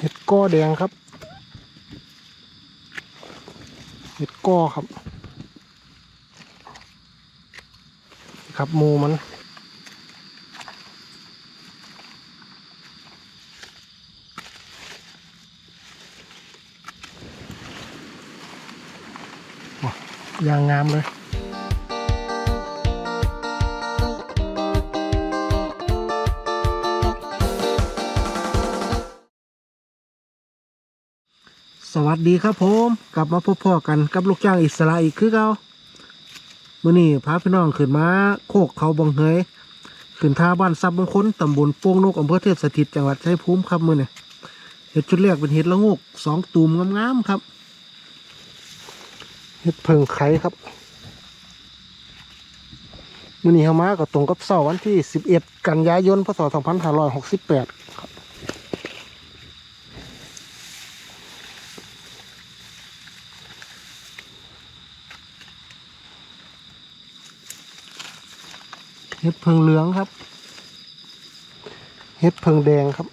เห็ดก้อแดงครับ เห็ดก้อครับ ครับมูมันยางงามเลย วัสดีครับผมกลับมาพบพ่อกันกับลูกจ้างอิสระอีกคือเก่ามื่อนี้พาพี่น้องขึ้นมาโคกเขาบังเฮยขึ้นท่าบ้านซับบางคนตำบลโป่งนกอำเภอเทพสถิตจังหวัดชัยภูมิครับมื่อนี้เห็ดชุดแรกเป็นเห็ดละงกสองตูมงามๆครับเห็ดเพิงไข่ครับมื่อนี้เขามาก็ตรงกับเสาร์วันที่ 11 กันยายนพศ2568ครับ ห็ดเพิงเหลืองครับ เห็ดเพิงแดงครับ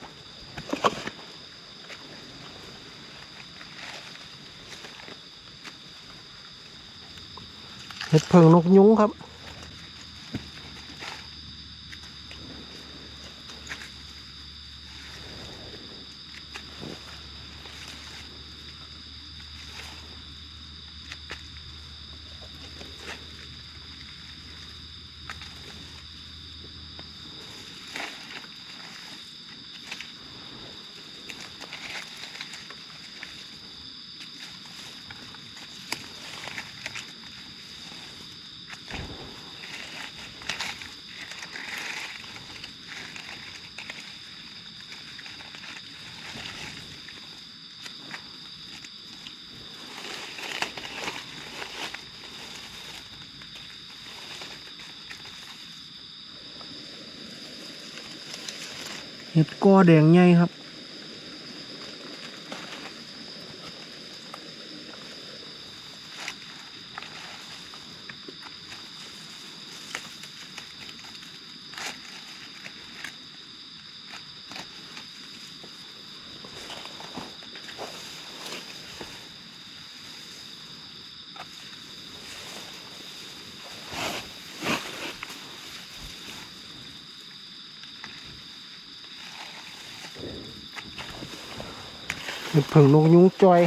เห็ดเพิงนกยุงครับ เห็ดกอแดงใหญ่ครับ เห็ดเพิงนกยุงจอย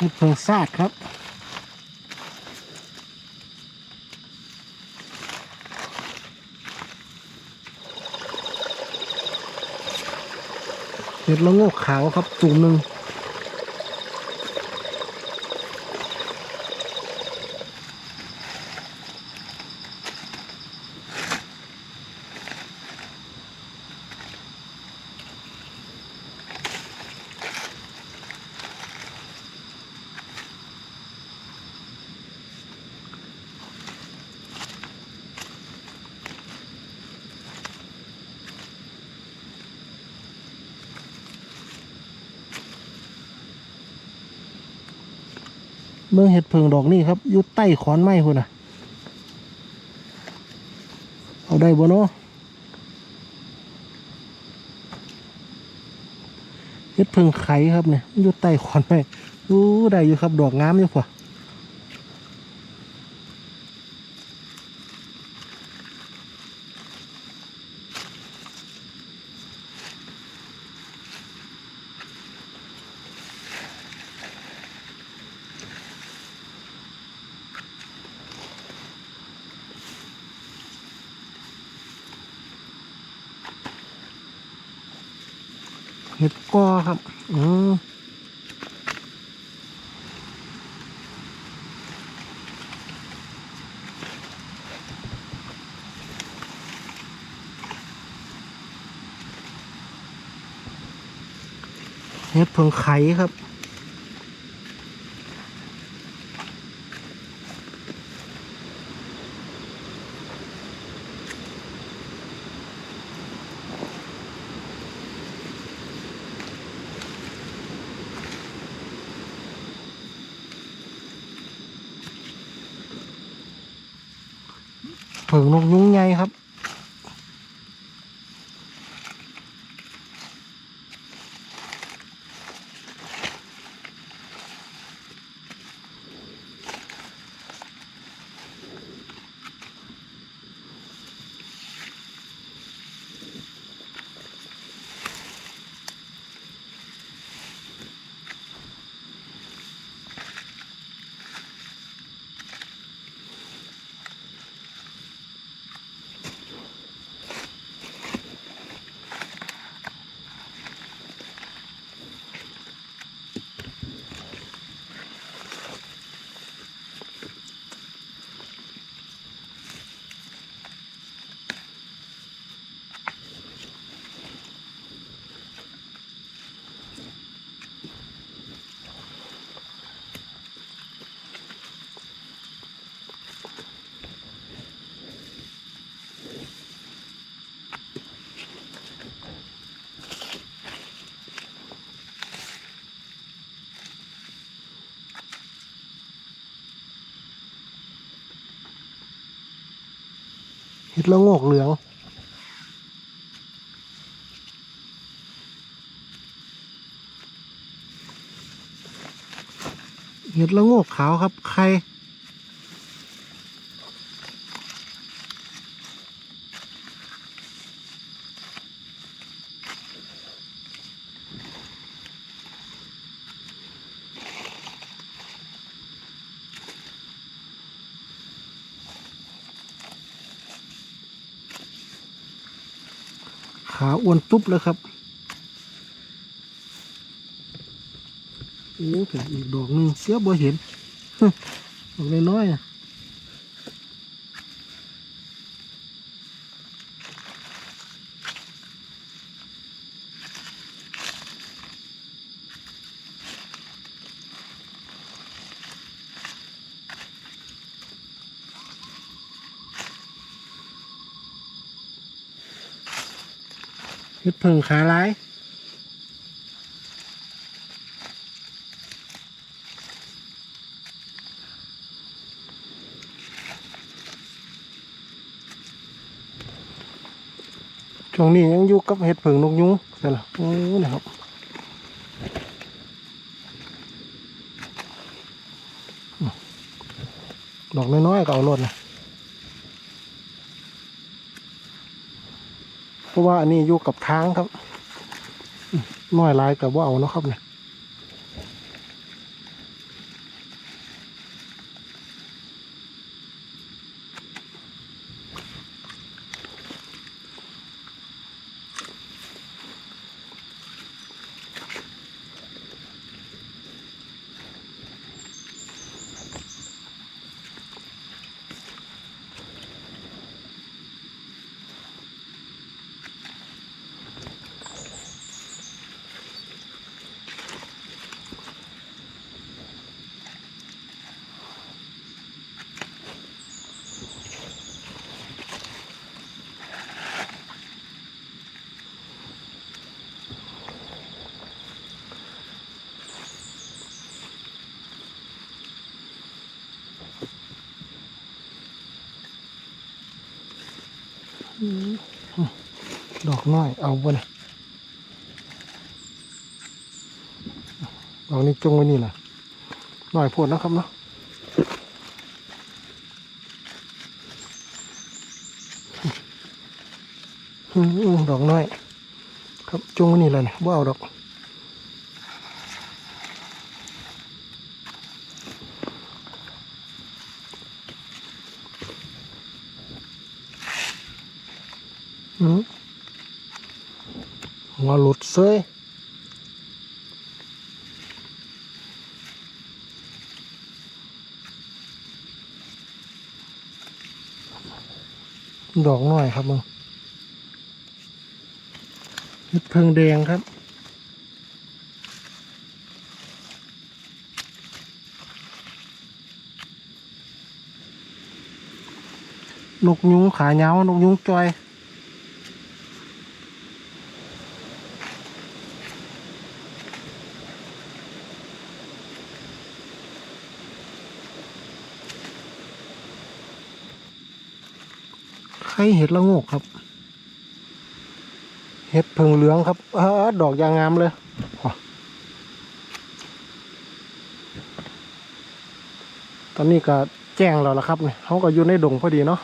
เห็ดเพิงซาดครับเห็ดละโงกขาวครับจุ่มหนึ่ง มืองเห็ดเพิงดอกนี่ครับอยู่ใต้ขอนไม้พุ่นน่ะเอาได้บ่เนาะเห็ดเพิงไข่ครับเนี่ยอยู่ใต้ขอนไม้อู้ได้อยู่ครับ ดอกงามอยู่พอ เห็ดกอครับ อืมเห็ดเพิงไข่ครับ งนกยุ้งไงครับ ห็ดละโงกเหลือง เห็ดละโงกขาวครับ ใคร ซุบแล้วครับโอ้ถึงอีกดอกนึงเสียบ่เห็นดอกน้อยๆอะ ดพิ่งขาลายช่วงนี้ยังอยู่กับเห็ดเผิงนกยุงใช่หรอโอ้นะครับดอกน้อยๆก็เอารถนะ เพราะว่าอันนี้อยู่กับทางครับน้อยลายกับว่าเอาเนาะครับเนี่ย น้อย เอาบ่เนี่ยดอกนี้จงไว้นี่นะน้อยโพดนะครับเนาะดอกน้อย ครับจงไว้นี่แหละเนี่ยว่าเอาดอกอืม หัวหลุดเซยดอกหน่อยครับมึงเพิงแดงครับนกยุงขาเงานกยุงจอย ไข่เห็ดละโงกครับ เห็ดเพิงเหลืองครับเออดอกยางงามเลยตอนนี้ก็แจ้งแล้วละครับเนี่ยเขาก็อยู่ในดงพอดีเนาะ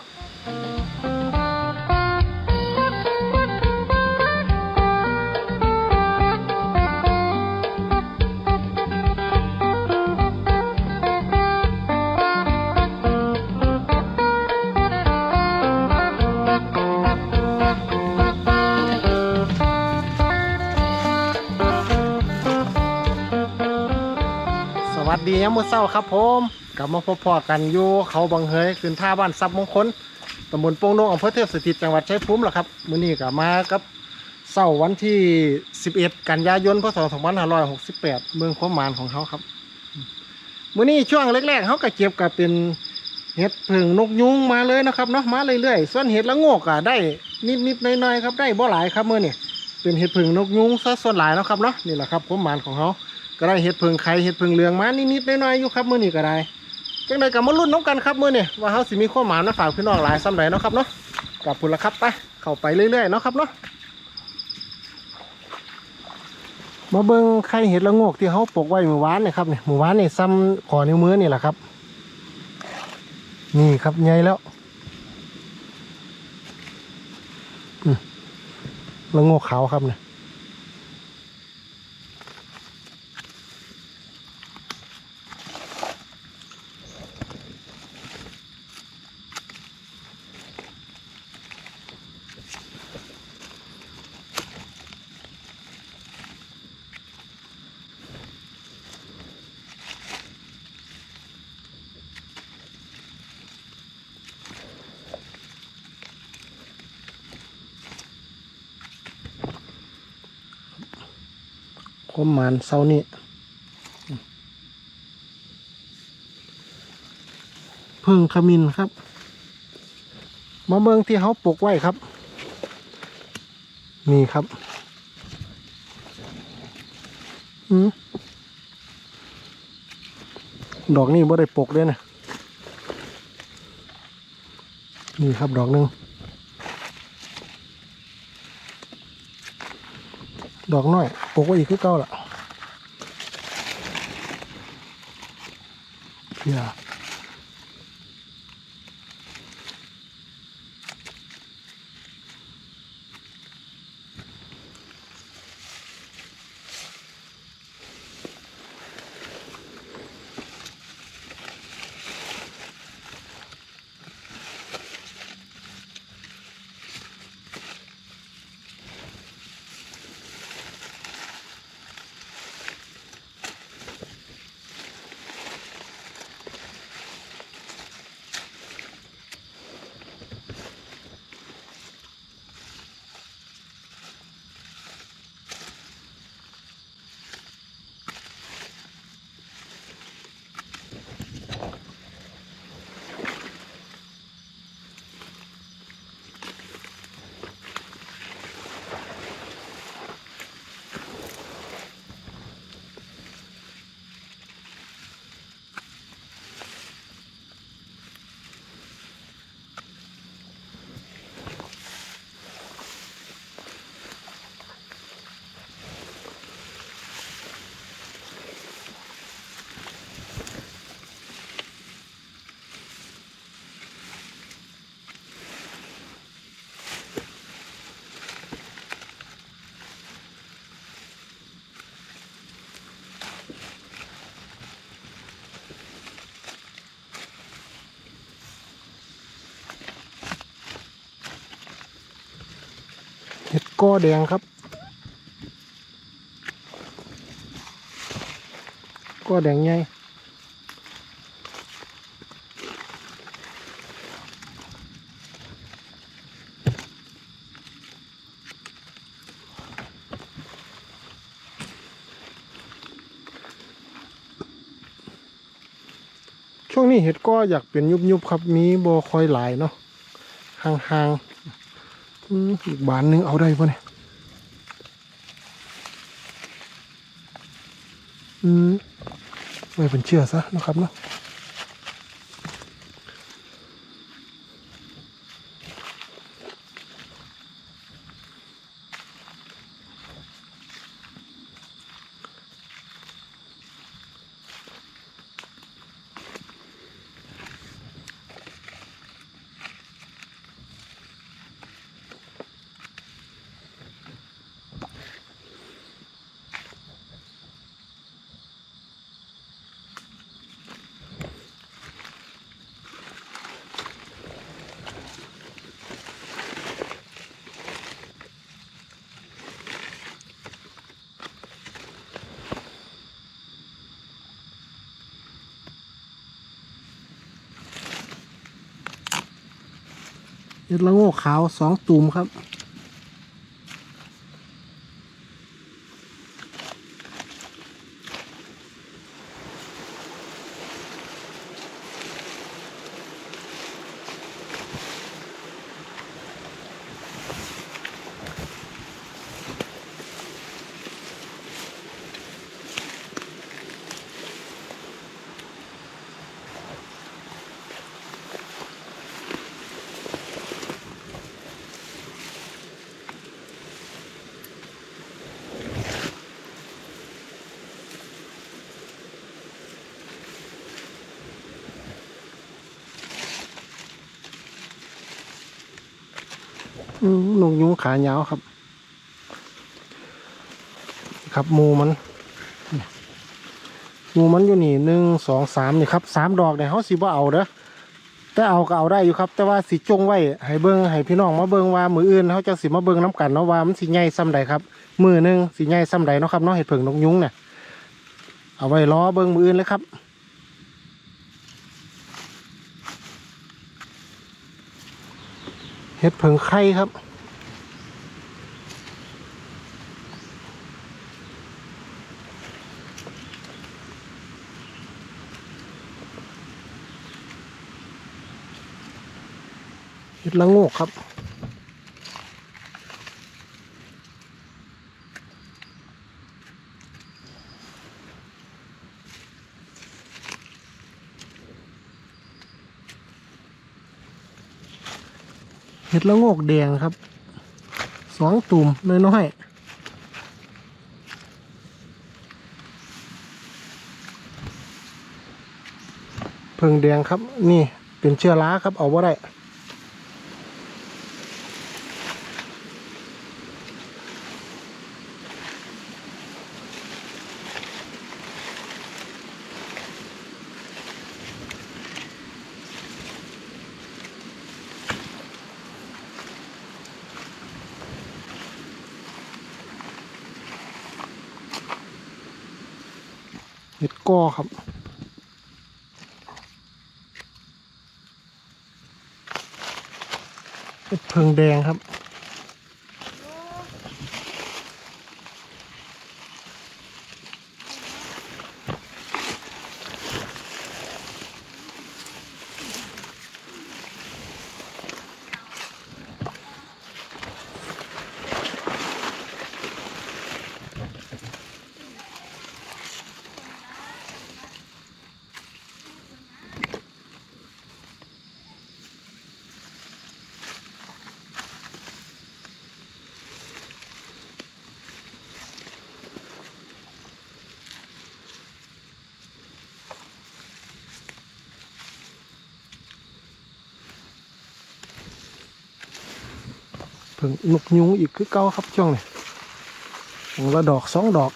ดียามมื้อเช้าครับผมกลับมาพบพอกันอยู่เขาบางเฮยขึ้นท่าบ้านซับมงคลตำบลโป่งนงอำเภอเทพสถิตจังหวัดชัยภูมิแหละครับมื้อนี้ก็มากับเช้าวันที่ 11 กันยายนพศ2568 เมืองความหมานของเขาครับมื้อนี้ช่วงแรกๆเขาก็เก็บกับเป็นเห็ดเพิงนกยุงมาเลยนะครับเนาะมาเรื่อยๆส่วนเห็ดละโงกอะได้นิดๆหน่อยๆครับได้บ่หลายครับมื้อนี้เป็นเห็ดเพิงนกยุงซะส่วนหลายนะครับเนาะนี่แหละครับความหมานของเขา ก็ได้เห็ดเพิงไข่เห็ดเพิงเหลืองมานิดๆน่อยๆอยู่ครับมื้อนี้ก็ได้จังไดก็มาลุ้นน้ำกันครับมื้อนี้ว่าเฮาสิมีข้อหมายมาฝากพี่น้องหลายซ้ำใดเนาะครับเนาะกับพุ่นละครับไปเข้าไปเรื่อยๆเนาะครับเนาะมาเบิ่งไข่เห็ดละงกที่เขาปลูกไว้เมื่อวานนี่ครับเนี่ยเมื่อวานนี่ซ้ำขอนิ้วมือนี่แหละครับ นี่ครับใหญ่แล้วละงกขาวครับเนี่ย ความหมานเศร้านี่เพึ่งขมินครับมาเมืองที่เขาปลูกไว้ครับ นี่ครับดอกนี่บ่ได้ปลูกเลยนะนี่ครับดอกหนึ่ง ดอกน้อยปลูกไว้อีกคือเก่าล่ะอย่าเห็ด กอแดงครับ กอแดงใหญ่ช่วงนี้เห็ดก็อยากเป็นยุบๆครับ มีบอคอยหลายเนาะห่างๆ อีกบานหนึงเอาได้ปะเนี่ยอืมไม่เป็นเชื่อซะนะครับเนาะ เห็ดละโงกขาวสองตุ่มครับ นกยุงขายาวครับ ครับหมูมันหมูมันอยู่นี่หนึ่งสองสามนี่ครับสามดอกเนี่ยเขาสิบ่เอาเด้อแต่เอาก็เอาได้อยู่ครับ แต่ว่าสิจงไว้ให้เบิ้งให้พี่น้องมาเบิ้งว่ามืออื่นเขาจะสิมาเบิ้งน้กันเนาะว่ามันสิใหญ่ซ้ำใดครับมือหนึ่งสิใหญ่ซ้ำใดเนาะครับเนาะเห็ดเผิงนกยุงเนี่ยเอาไว้ล้อเบิ้งมืออื่นเลยครับ เห็ดเผิงไข่ครับ เห็ดละโงกครับ ห็ดละโงกแดงครับ สองตุ่มน้อยๆเพิงแดงครับ นี่เป็นเชื้อราครับ เอาว่าได้ เห็ดก้อครับเห็ดเพิงแดงครับ พิ่งนกยุงอีกคือเก้าครับช่วงนี้ของละดอกสองดอก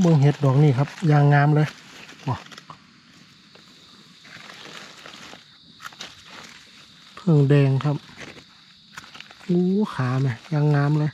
เมืองเห็ดดอกนี่ครับยางงามเลยว้าเพิ่งแดงครับอู้ขาไหมยางงามเลย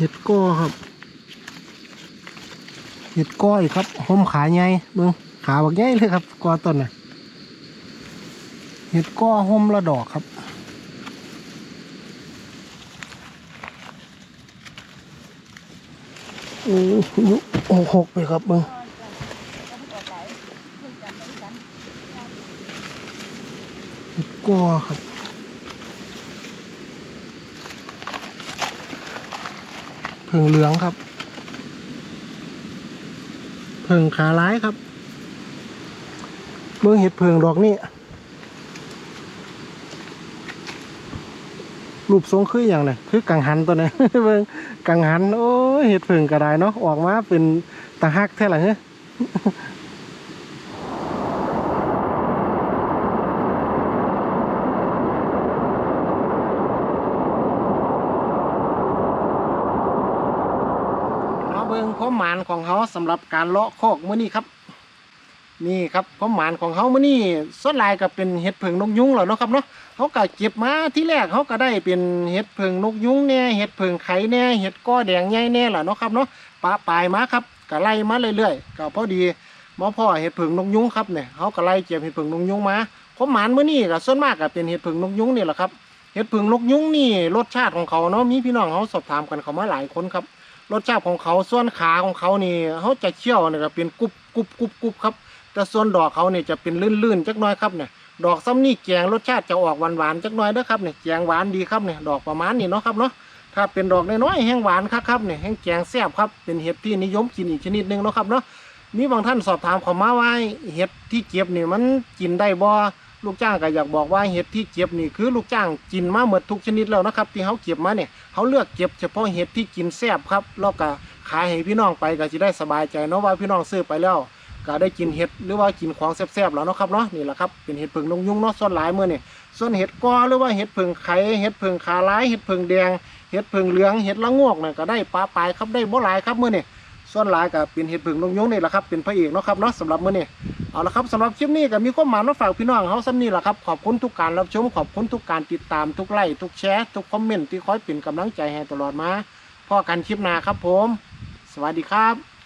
เห็ดก้อครับ เห็ดก้อยครับห่มขาใหญ่เบิ้งขาบักใหญ่เลยครับก้อต้นน่ะเห็ดก้อห่มละดอกครับโอ้โหโอ้หกไปครับเบิ้งเห็ดก้อครับ เพิงเหลืองครับเพิงขาร้ายครับเมื่อเห็ดเพิงดอกนี่รูปทรงคืออย่างไรคือกังหันตัวนี้เบิ่งกังหัน โอ้เห็ดเพิงกระไดเนาะออกมาเป็นตาฮักแท้ละเฮ้ย มาเบิ่งความหมานของเขาสำหรับการเลาะโคกมื้อนี้ครับ นี่ครับความหมานของเขามื้อนี้ส่วนหลายก็เป็นเห็ดเพิงนกยุงแล้วเนาะครับเนาะเขาก็เก็บมาที่แรกเขาก็ได้เป็นเห็ดเพิงนกยุงแน่เห็ดเพิงไข่แน่เห็ดก้อแดงใหญ่แน่ล่ะเนาะครับเนาะปะปลายมาครับก็ไล่มาเรื่อยๆก็พอดีหมอพ่อเห็ดเพิงนกยุงครับเนี่ยเขาก็ไล่เก็บเห็ดเพิงนกยุงมาความหมานมื้อนี้ก็ส่วนมากก็เป็นเห็ดเพิงนกยุงนี่แหละครับเห็ดเพิงนกยุงนี่รสชาติของเขาเนาะมีพี่น้องเขาสอบถามกันเขามาหลายคนครับ รสชาติของเขาส่วนขาของเขานี่เขาจะเคี่ยวเนี่ยเป็นกรุบกรุบกรุบกรุบครับ แต่ส่วนดอกเขาเนี่ยจะเป็นลื่นๆจักน้อยครับเนี่ยดอกซ้ำนี่แกงรสชาติจะออกหวานๆจักน้อยเด้อครับเนี่ยแกงหวานดีครับเนี่ยดอกประมาณนี้เนาะครับเนาะถ้าเป็นดอกน้อยๆแห้งหวานครับครับเนี่ยแห้งแกงแซ่บครับเป็นเห็ดที่นิยมกินอีกชนิดหนึ่งเนาะครับเนาะมีบางท่านสอบถามขามาว่าเห็ดที่เก็บเนี่ยมันกินได้บ่ ลูกจ้างก็อยากบอกว่าเห็ดที่เก็บนี่คือลูกจ้างกินมาหมดทุกชนิดแล้วนะครับ ที่เขาเก็บมาเนี่ยเขาเลือกเก็บเฉพาะเห็ดที่กินแซ่บครับแล้วก็ขายให้พี่น้องไปก็จะได้สบายใจเนาะว่าพี่น้องซื้อไปแล้วก็ได้กินเห็ดหรือว่ากินของแซ่บๆแล้วเนาะครับเนาะนี่แหละครับเป็นเห็ดเพิงนงยุงเนาะส่วนหลายเมื้อนี่ส่วนเห็ดกอหรือว่าเห็ดเพิงไข่เห็ดเพิงขาลายเห็ดเพิงแดงเห็ดเพิงเหลืองเห็ดละงวกเนี่ยก็ได้ปลาปลายครับได้บ่หลายครับเมื้อนี่ส่วนหลายก็เป็นเห็ดเพิงนงยุงนี่แหละครับเป็นพระเอกเนาะครับเนาะสำหรับเมื้อนี่เอาละครับสำหรับคลิปนี้ก็มีความหมายมาฝากพี่น้องเขาซ้ำนี่แหละครับขอบคุณทุกการรับชมขอบคุณทุกการติดตามทุกไลค์ทุกแชร์ทุกคอมเมนต์ที่คอยเป็นกำลังใจให้ตลอดมาพ่อกันคลิปหน้าครับผม สวัสดีครับ